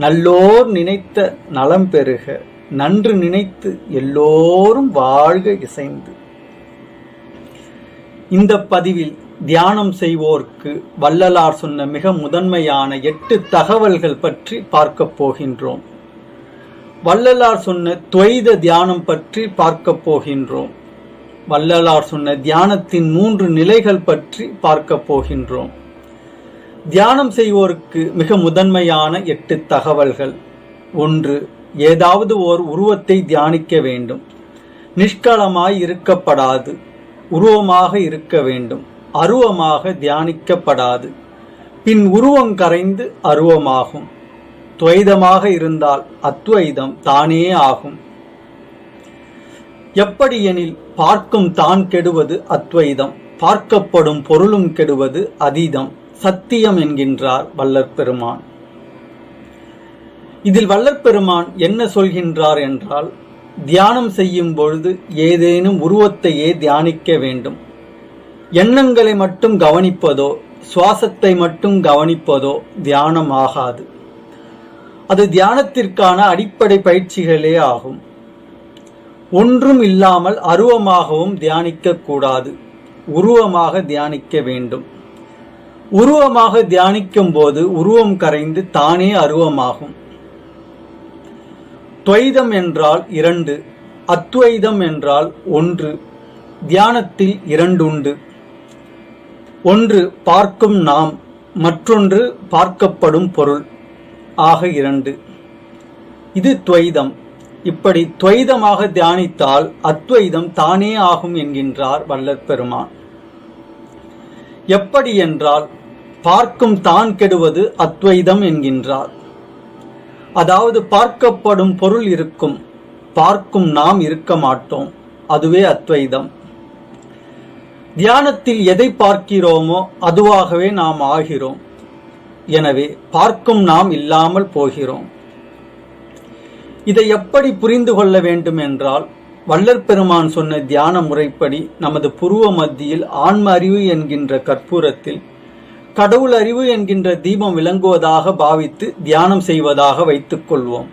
நல்லோர் நினைத்த நலம் பெறுக நன்று நினைத்து எல்லோரும் வாழ்க இசைந்து. இந்த பதிவில் தியானம் செய்வோர்க்கு வள்ளலார் சொன்ன மிக முதன்மையான எட்டு தகவல்கள் பற்றி பார்க்கப் போகின்றோம். வள்ளலார் சொன்ன துவைத தியானம் பற்றி பார்க்கப் போகின்றோம். வள்ளலார் சொன்ன தியானத்தின் மூன்று நிலைகள் பற்றி பார்க்கப் போகின்றோம். தியானம் செய்வோருக்கு மிக முதன்மையான எட்டு தகவல்கள். ஒன்று ஏதாவது ஓர் உருவத்தை தியானிக்க வேண்டும். நிஷ்களமாய் இருக்கப்படாது. உருவமாக இருக்க வேண்டும். அருவமாக தியானிக்கப்படாது. பின் உருவம் கரைந்து அருவமாகும். துவைதமாக இருந்தால் அத்வைதம் தானே ஆகும். எப்படி எனில் பார்க்கும் தான் கெடுவது அத்வைதம். பார்க்கப்படும் பொருளும் கெடுவது அதீதம். சத்தியம் என்கின்றார் வல்லற் பெருமான் இதில் வல்லற் பெருமான் என்ன சொல்கின்றார் என்றால் தியானம் செய்யும் பொழுது ஏதேனும் உருவத்தையே தியானிக்க வேண்டும். எண்ணங்களை மட்டும் கவனிப்பதோ சுவாசத்தை மட்டும் கவனிப்பதோ தியானம் ஆகாது. அது தியானத்திற்கான அடிப்படை பயிற்சிகளே ஆகும். ஒன்றும் இல்லாமல் அருவமாகவும் தியானிக்க கூடாது. உருவமாக தியானிக்க வேண்டும். உருவமாக தியானிக்கும் போது உருவம் கரைந்து தானே அருவமாகும். துவைதம் என்றால் இரண்டு அத்வைதம் என்றால் ஒன்று தியானத்தில் இரண்டு உண்டு ஒன்று பார்க்கும் நாம் மற்றொன்று பார்க்கப்படும் பொருள் ஆக இரண்டு. இது துவைதம். இப்படி துவைதமாக தியானித்தால் அத்வைதம் தானே ஆகும் என்கின்றார் வல்லற் பெருமான் எப்படி என்றால் பார்க்கும் தான் கெடுவது அத்வைதம் என்கின்றார். அதாவது பார்க்கப்படும் பொருள் இருக்கும் பார்க்கும் நாம் இருக்க மாட்டோம் அதுவே அத்வைதம். தியானத்தில் எதை பார்க்கிறோமோ அதுவாகவே நாம் ஆகிறோம். எனவே பார்க்கும் நாம் இல்லாமல் போகிறோம். இதை எப்படி புரிந்து கொள்ள வேண்டும் என்றால் வள்ளற் பெருமான் சொன்ன தியான முறைப்படி நமது புருவ மத்தியில் ஆன்ம அறிவு என்கின்ற கற்பூரத்தில் கடவுள் அறிவு என்கின்ற தீபம் விளங்குவதாக பாவித்து தியானம் செய்வதாக வைத்துக்கொள்வோம்.